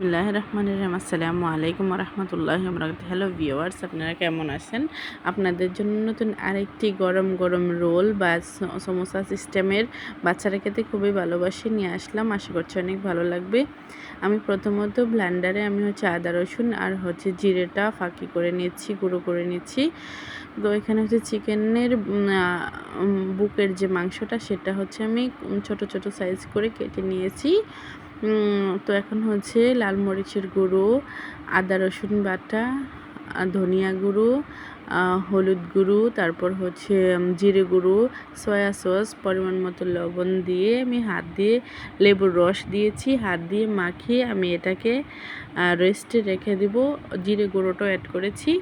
বিসমিল্লাহ রহমান রহিম আসসালামু আলাইকুম রহমতুল্লাহ বরকাত হ্যালো ভিওয়ার্স আপনারা কেমন আছেন? আপনাদের জন্য নতুন আরেকটি গরম গরম রোল বা সমোসা সিস্টেমের বাচ্চারা খেতে খুবই ভালোবাসে নিয়ে আসলাম। আশা করছি অনেক ভালো লাগবে। আমি প্রথমত ব্ল্যান্ডারে আমি হচ্ছে আদা, রসুন আর হচ্ছে জিরেটা ফাঁকি করে নিচ্ছি, গুঁড়ো করে নিচ্ছি। তো এখানে হচ্ছে চিকেনের বুকের যে মাংসটা সেটা হচ্ছে আমি ছোট ছোট সাইজ করে কেটে নিয়েছি। তো এখন হচ্ছে লাল মরিচের গুঁড়ো আদা রসুন বাটা ধনিয়া গুঁড়ো হলুদ গুঁড়ো, তারপর হচ্ছে জিরে গুঁড়ো সয়া সস পরিমাণ মতো লবণ দিয়ে আমি হাত দিয়ে লেবুর রস দিয়েছি। হাত দিয়ে মাখিয়ে আমি এটাকে রেস্টে রেখে দিব। জিরে গুঁড়োটাও অ্যাড করেছি।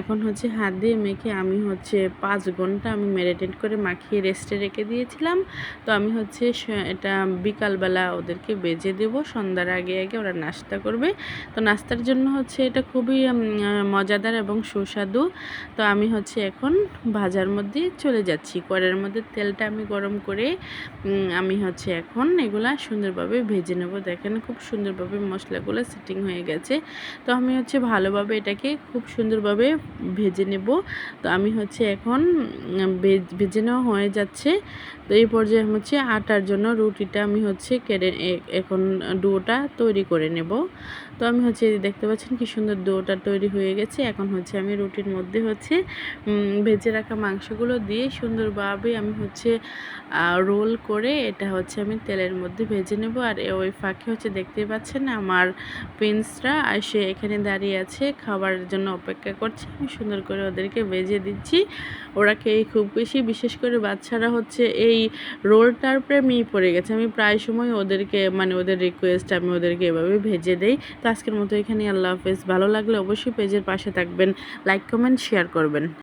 এখন হচ্ছে হাত দিয়ে মেখে আমি হচ্ছে পাঁচ ঘণ্টা আমি ম্যারিনেট করে মাখিয়ে রেস্টে রেখে দিয়েছিলাম। তো আমি হচ্ছে এটা বিকালবেলা ওদেরকে বেজে দেব। সন্ধ্যার আগে আগে ওরা নাস্তা করবে। তো নাস্তার জন্য হচ্ছে এটা খুবই মজাদার এবং সুস্বাদু। তো আমি হচ্ছে এখন ভাজার মধ্যে চলে যাচ্ছি। কড়াইয়ের মধ্যে তেলটা আমি গরম করে আমি হচ্ছে এখন এগুলা সুন্দরভাবে ভেজে নেব। দেখেন খুব সুন্দরভাবে মশলাগুলো সেটিং হয়ে গেছে। তো আমি হচ্ছে ভালোভাবে এটাকে খুব সুন্দরভাবে ভেজে নেব। তো আমি হচ্ছে এখন ভেজে নেওয়া হয়ে যাচ্ছে। তো এই পর্যায়ে হচ্ছে আটার জন্য রুটিটা আমি হচ্ছে কেড়ে এখন ডোটা তৈরি করে নেব। তো আমি হচ্ছে দেখতে পাচ্ছেন কি সুন্দর ডোটা তৈরি হয়ে গেছে। এখন হচ্ছে আমি রুটির মধ্যে হচ্ছে ভেজে রাখা মাংসগুলো দিয়ে সুন্দরভাবে আমি হচ্ছে রোল করে এটা হচ্ছে আমি তেলের মধ্যে ভেজে নেব। আর ওই ফাঁকে হচ্ছে দেখতেই পাচ্ছেন আমার প্রিন্সরা সে এখানে দাঁড়িয়ে আছে খাবারের জন্য অপেক্ষা করছে। আমি সুন্দর করে ওদেরকে ভেজে দিচ্ছি। ওরা খেয়ে খুব বেশি, বিশেষ করে বাচ্চারা হচ্ছে এই রোলটার প্রেমেই পড়ে গেছে। আমি প্রায় সময় ওদেরকে মানে ওদের রিকোয়েস্ট আমি ওদেরকে এভাবে ভেজে দেই। তো আজকের মতো এখানে আল্লাহ হাফেজ। ভালো লাগলে অবশ্যই পেজের পাশে থাকবেন। লাইক কমেন্ট শেয়ার করবেন।